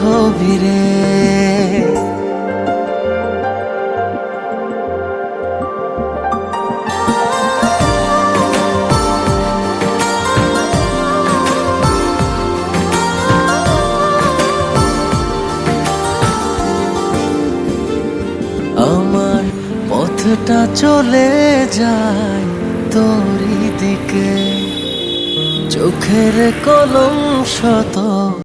হবি রে। আমার পথটা চলে যায় তোরই দিকে। চোখের কলম শত